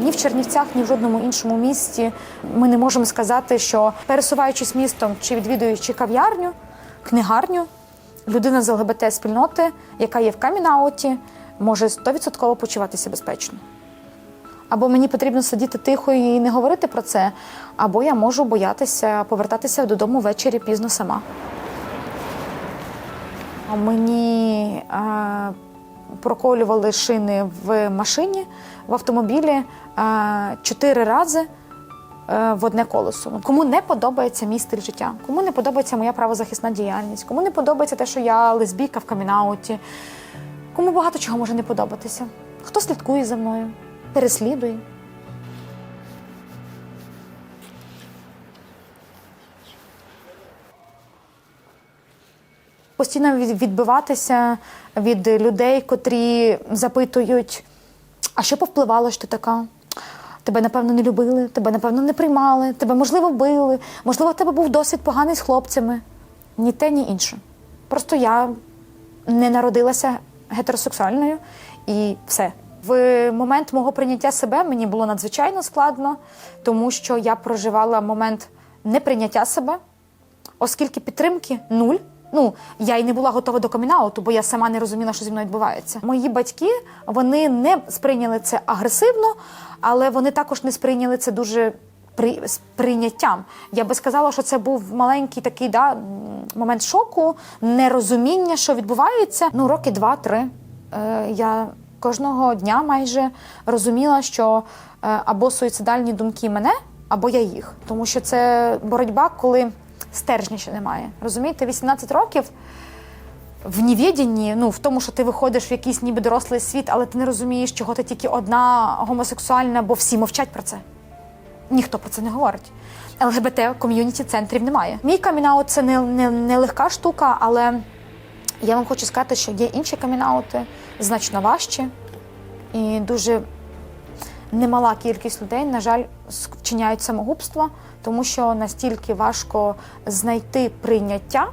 Ні в Чернівцях, ні в жодному іншому місті ми не можемо сказати, що пересуваючись містом чи відвідуючи кав'ярню, книгарню, людина з ЛГБТ спільноти, яка є в камінауті, може 100% почуватися безпечно. Або мені потрібно сидіти тихо і не говорити про це, або я можу боятися повертатися додому ввечері пізно сама. Мені е, проколювали шини в машині, в автомобілі е, чотири рази е, в одне колесо. Ну, Кому не подобається мій стиль життя, кому не подобається моя правозахисна діяльність, кому не подобається те, що я лесбійка в камінауті, кому багато чого може не подобатися. Хто слідкує за мною, переслідує. постійно відбиватися від людей, котрі запитують, а що повпливало, що ти така? Тебе, напевно, не любили, тебе, напевно, не приймали, тебе, можливо, били, можливо, в тебе був досвід поганий з хлопцями. Ні те, ні інше. Просто я не народилася гетеросексуальною і все. В момент мого прийняття себе мені було надзвичайно складно, тому що я проживала момент неприйняття себе, оскільки підтримки нуль. Ну, я й не була готова до камінауту, бо я сама не розуміла, що зі мною відбувається. Мої батьки вони не сприйняли це агресивно, але вони також не сприйняли це дуже при, з прийняттям. Я би сказала, що це був маленький такий да, момент шоку, нерозуміння, що відбувається. Ну, роки два-три. Е, я кожного дня майже розуміла, що е, або суїцидальні думки мене, або я їх. Тому що це боротьба, коли стержня ще немає. Розумієте, 18 років в невідінні, ну в тому, що ти виходиш в якийсь ніби дорослий світ, але ти не розумієш, чого ти тільки одна гомосексуальна, бо всі мовчать про це. Ніхто про це не говорить. ЛГБТ ком'юніті центрів немає. Мій камінаут це не, не, не легка штука, але я вам хочу сказати, що є інші камінаути значно важчі і дуже немала кількість людей, на жаль, вчиняють самогубство, тому що настільки важко знайти прийняття,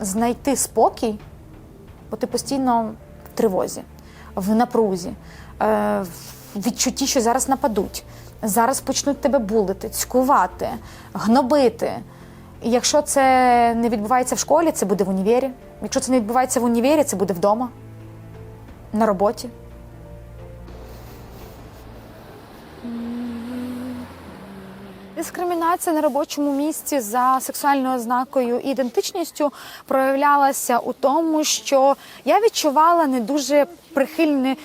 знайти спокій, бо ти постійно в тривозі, в напрузі, е, в відчутті, що зараз нападуть, зараз почнуть тебе булити, цькувати, гнобити. Якщо це не відбувається в школі, це буде в універі. Якщо це не відбувається в універі, це буде вдома, на роботі. Дискримінація на робочому місці за сексуальною ознакою і ідентичністю проявлялася у тому, що я відчувала не дуже прихильне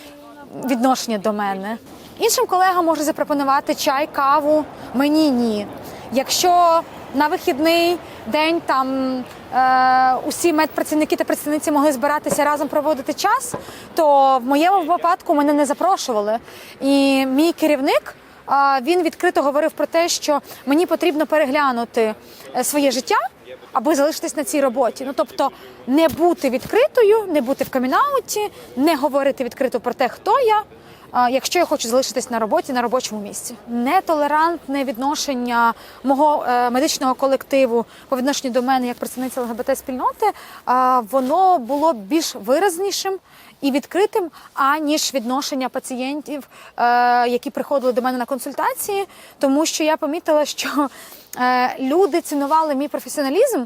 відношення до мене. Іншим колегам можу запропонувати чай, каву, мені ні. Якщо на вихідний день там е, усі медпрацівники та працівниці могли збиратися разом проводити час, то в моєму випадку мене не запрошували. І мій керівник він відкрито говорив про те, що мені потрібно переглянути е, своє життя, аби залишитись на цій роботі. Ну тобто не бути відкритою, не бути в камінауті, не говорити відкрито про те, хто я. Якщо я хочу залишитись на роботі на робочому місці, нетолерантне відношення мого е, медичного колективу по відношенню до мене як представниці ЛГБТ спільноти, воно було більш виразнішим і відкритим, аніж відношення пацієнтів, е, які приходили до мене на консультації, тому що я помітила, що е, люди цінували мій професіоналізм.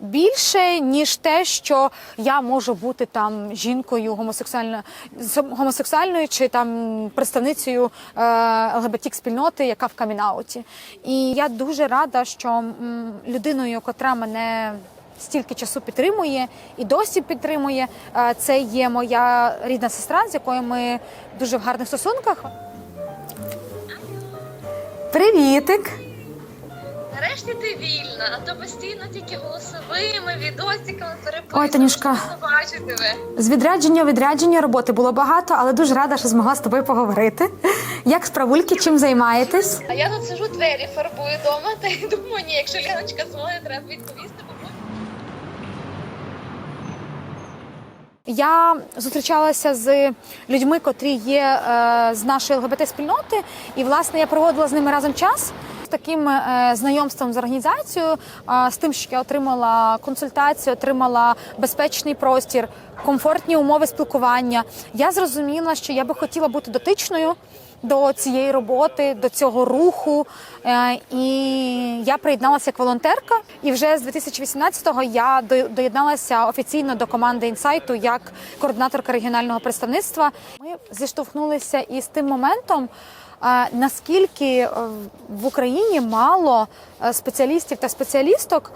Більше ніж те, що я можу бути там жінкою гомосексуальною гомосексуальною чи там представницею е, ЛГБТ спільноти, яка в камінауті. І я дуже рада, що м, людиною, котра мене стільки часу підтримує і досі підтримує. Це є моя рідна сестра, з якою ми дуже в гарних стосунках. Привітик! Нарешті ти вільна, а то постійно тільки голосовими, відосиками переписуєш. Ой, Танюшка. Бачу тебе. З відрядження відрядження роботи було багато, але дуже рада, що змогла з тобою поговорити. Як справульки, чим займаєтесь? А я тут сижу, двері фарбую вдома, та й думаю, ні, якщо Леночка дзвонить, треба відповісти, бо Я зустрічалася з людьми, котрі є е, з нашої ЛГБТ спільноти, і власне я проводила з ними разом час. таким е, знайомством з організацією, з тим, що я отримала консультацію, отримала безпечний простір, комфортні умови спілкування. Я зрозуміла, що я би хотіла бути дотичною до цієї роботи, до цього руху. Е, І я приєдналася як волонтерка. І вже з 2018-го я до- доєдналася офіційно до команди інсайту як координаторка регіонального представництва. Ми зіштовхнулися із тим моментом. е, Наскільки е, в Україні мало спеціалістів та спеціалісток,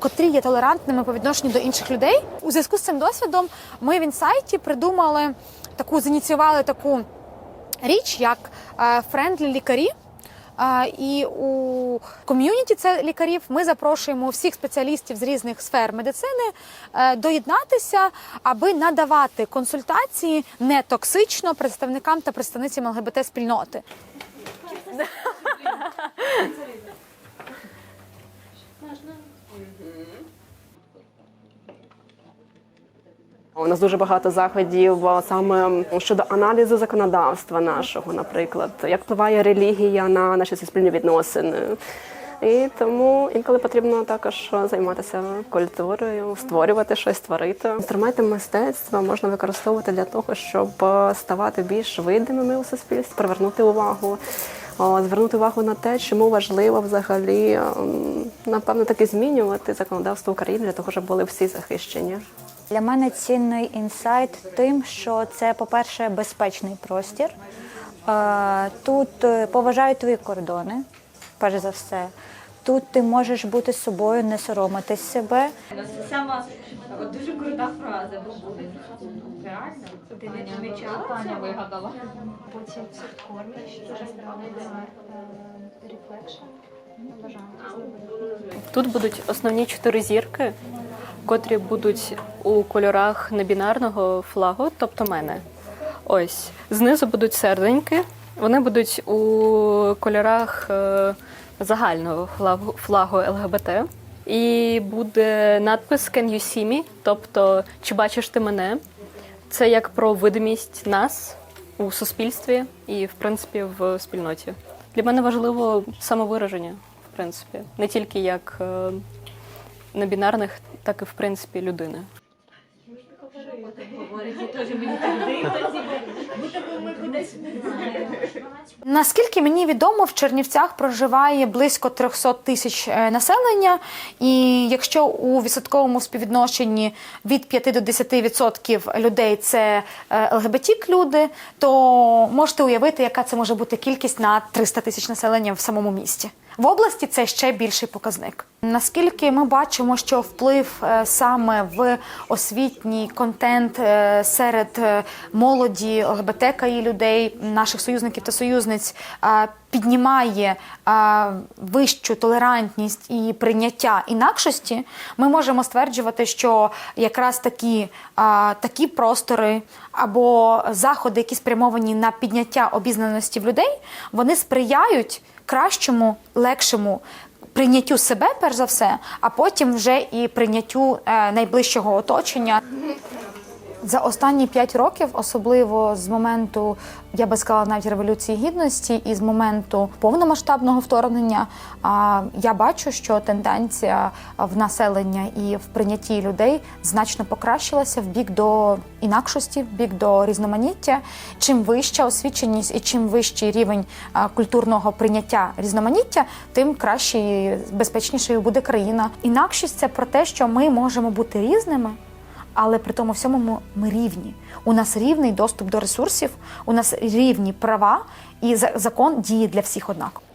котрі є толерантними по відношенню до інших людей, у зв'язку з цим досвідом ми в інсайті придумали таку, зініціювали таку річ, як френдлі лікарі. Е, І у ком'юніті це лікарів ми запрошуємо всіх спеціалістів з різних сфер медицини е, доєднатися, аби надавати консультації не токсично представникам та представницям ЛГБТ спільноти. У нас дуже багато заходів саме щодо аналізу законодавства нашого, наприклад, як впливає релігія на наші суспільні відносини. І тому інколи потрібно також займатися культурою, створювати щось, створити. Інструменти мистецтва можна використовувати для того, щоб е, ставати більш видимими у суспільстві, привернути увагу, звернути увагу на те, чому важливо взагалі напевно таки змінювати законодавство України для того, щоб були всі захищені. Для мене цінний інсайт тим, що це, по-перше, безпечний простір. Е, Тут е, поважають твої кордони, перш за все. Тут ти можеш бути собою, не соромитись себе. Сама дуже крута фраза, бо буде. Реально? Ти не помічала? Таня вигадала. Потім кормиш, рефлекшн. Тут будуть основні чотири зірки, котрі будуть у кольорах небінарного флагу, тобто мене. Ось знизу будуть серденьки. Вони будуть у кольорах е, загального флагу, ЛГБТ. І буде надпис Can you see me? Тобто, чи бачиш ти мене? Це як про видимість нас у суспільстві і, в принципі, в спільноті. Для мене важливо самовираження, в принципі, не тільки як е, небінарних, так і в принципі людини. Наскільки мені відомо, в Чернівцях проживає близько 300 тисяч е, населення, і якщо у відсотковому співвідношенні від 5 до 10% людей це е, ЛГБТік люди, то можете уявити, яка це може бути кількість на 300 тисяч населення в самому місті. В області це ще більший показник. Наскільки ми бачимо, що вплив е, саме в освітній контент е, серед е, молоді ЛГБТКІ людей, наших союзників та союзниць піднімає вищу толерантність і прийняття інакшості, ми можемо стверджувати, що якраз такі, такі простори або заходи, які спрямовані на підняття обізнаності в людей, вони сприяють кращому, легшому прийняттю себе, перш за все, а потім вже і прийняттю е, найближчого оточення. За останні п'ять років, особливо з моменту, я би сказала, навіть революції гідності, і з моменту повномасштабного вторгнення, я бачу, що тенденція в населення і в прийнятті людей значно покращилася в бік до інакшості, в бік до різноманіття. Чим вища освіченість і чим вищий рівень культурного прийняття різноманіття, тим краще і безпечнішою буде країна. Інакшість це про те, що ми можемо бути різними але при тому всьому ми- рівні. У нас рівний доступ до ресурсів, у нас рівні права, і закон діє для всіх однаково.